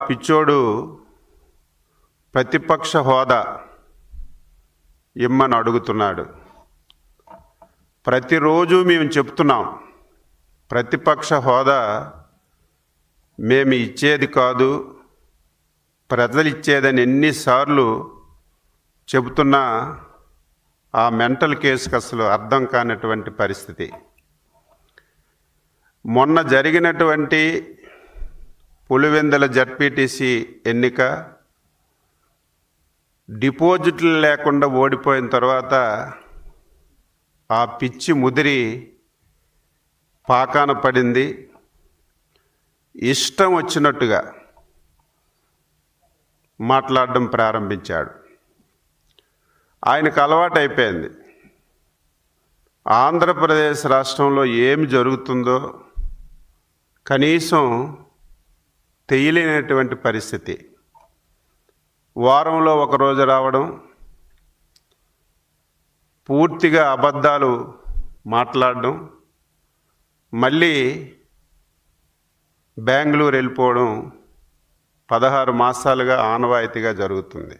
పిచ్చోడు ప్రతిపక్ష హోదా ఇమ్మని అడుగుతున్నాడు. ప్రతిరోజు మేము చెప్తున్నాం ప్రతిపక్ష హోదా మేము ఇచ్చేది కాదు ప్రజలు ఇచ్చేదని ఎన్నిసార్లు చెబుతున్నా ఆ మెంటల్ కేసుకు అసలు అర్థం కానటువంటి పరిస్థితి. మొన్న జరిగినటువంటి పులివెందుల జడ్పీటీసీ ఎన్నిక డిపాజిట్లు లేకుండా ఓడిపోయిన తర్వాత ఆ పిచ్చి ముదిరి పాకాన పడింది. ఇష్టం వచ్చినట్టుగా మాట్లాడడం ప్రారంభించాడు. ఆయనకు అలవాటు అయిపోయింది. ఆంధ్రప్రదేశ్ రాష్ట్రంలో ఏమి జరుగుతుందో కనీసం తెయ్యలేనటువంటి పరిస్థితి. వారంలో ఒక రోజు రావడం పూర్తిగా అబద్ధాలు మాట్లాడడం మళ్ళీ బెంగళూరు వెళ్ళిపోవడం పదహారు మాసాలుగా ఆనవాయితీగా జరుగుతుంది.